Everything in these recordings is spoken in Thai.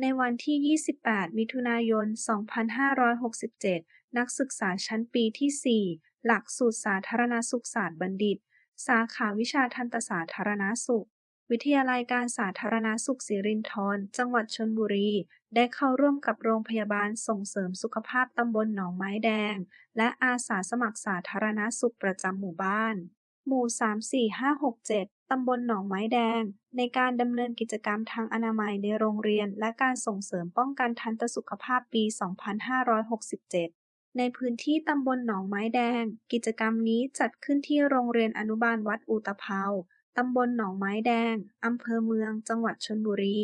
ในวันที่ 28 มิถุนายน 2567 นักศึกษาชั้นปีที่ 4 หลักสูตรสาธารณสุขศาสตร์บัณฑิต สาขาวิชาทันตสาธารณสุข วิทยาลัยการสาธารณสุขสิรินธร จังหวัดชลบุรี ได้เข้าร่วมกับโรงพยาบาลส่งเสริมสุขภาพตำบลหนองไม้แดง และอาสาสมัครสาธารณสุขประจำหมู่บ้าน หมู่ 34567 ตำบลหนองไม้แดง ในการดำเนินกิจกรรมทางอนามัยในโรงเรียน และการส่งเสริมป้องกันทันตสุขภาพปี 2567 ในพื้นที่ตำบลหนองไม้แดง กิจกรรมนี้จัดขึ้นที่โรงเรียนอนุบาลวัดอุตภเปาตำบลหนองไม้แดง อำเภอเมือง จังหวัดชลบุรี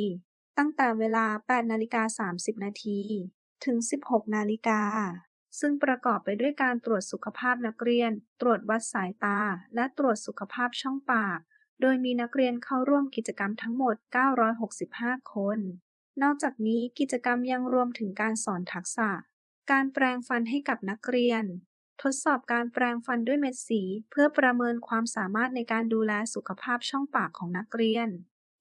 ตั้งแต่เวลา 8 นาฬิกา 30 นาที ถึง 16 นาฬิกาซึ่งประกอบไปด้วยการตรวจสุขภาพนักเรียน ตรวจวัดสายตา และตรวจสุขภาพช่องปาก โดยมีนักเรียนเข้าร่วมกิจกรรมทั้งหมด 965 คน นอกจากนี้กิจกรรมยังรวมถึงการสอนทักษะ การแปรงฟันให้กับนักเรียน ทดสอบการแปรงฟันด้วยเม็ดสี เพื่อประเมินความสามารถในการดูแลสุขภาพช่องปากของนักเรียน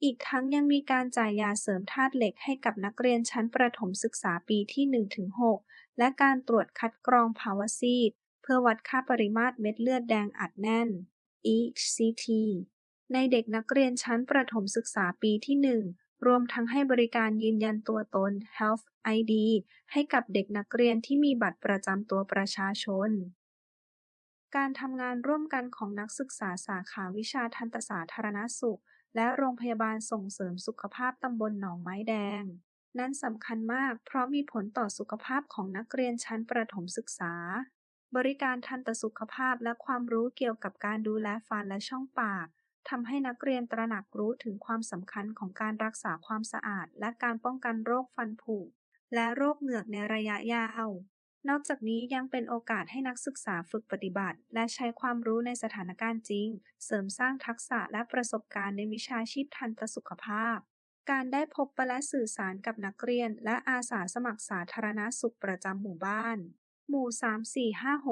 อีกทั้งยังมีการจ่ายยาเสริมธาตุเหล็กให้กับนักเรียนชั้นประถมศึกษาปีที่ 1-6 และการตรวจคัดกรองภาวะซีดเพื่อวัดค่าปริมาตรเม็ดเลือดแดงอัดแน่น (ECT) ในเด็กนักเรียนชั้นประถมศึกษาปีที่ 1 รวมทั้งให้บริการยืนยันตัวตน Health ID ให้กับเด็กนักเรียนที่มีบัตรประจำตัวประชาชน การทำงานร่วมกันของนักศึกษาสาขาวิชาทันตสาธารณสุข และโรงพยาบาลส่งเสริมสุขภาพตำบลหนองไม้แดง นั้นสำคัญมากเพราะมีผลต่อสุขภาพของนักเรียนชั้นประถมศึกษาบริการทันตสุขภาพและความรู้เกี่ยวกับการดูแลฟันและช่องปาก ทำให้นักเรียนตระหนักรู้ถึงความสำคัญของการรักษาความสะอาด และการป้องกันโรคฟันผุและโรคเหงือกในระยะยาวนอกจากนี้ยังเป็นโอกาสให้นักศึกษาฝึกปฏิบัติ และใช้ความรู้ในสถานการณ์จริง เสริมสร้างทักษะและประสบการณ์ในวิชาชีพทันตสุขภาพ การได้พบปะและสื่อสารกับนักเรียน และอาสาสมัครสาธารณสุขประจำหมู่บ้าน หมู่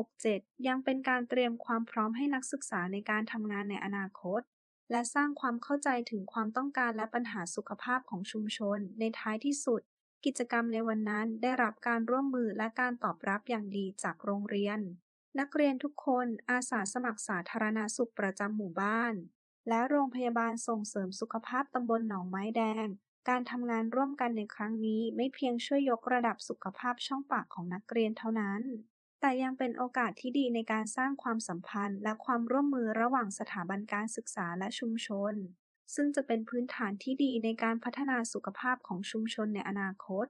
34567 ยังเป็นการเตรียมความพร้อมให้นักศึกษาในการทำงานในอนาคต และสร้างความเข้าใจถึงความต้องการและปัญหาสุขภาพของชุมชน ในท้ายที่สุด กิจกรรมในวันนั้นได้รับการร่วมมือและการตอบรับอย่างดีจากโรงเรียน นักเรียนทุกคนอาสาสมัครสาธารณสุขประจำหมู่บ้าน และโรงพยาบาลส่งเสริมสุขภาพตำบลหนองไม้แดง การทำงานร่วมกันในครั้งนี้ไม่เพียงช่วยยกระดับสุขภาพช่องปากของนักเรียนเท่านั้น แต่ยังเป็นโอกาสที่ดีในการสร้างความสัมพันธ์ และความร่วมมือระหว่างสถาบันการศึกษาและชุมชน ซึ่งจะเป็นพื้นฐานที่ดีในการพัฒนาสุขภาพของชุมชนในอนาคต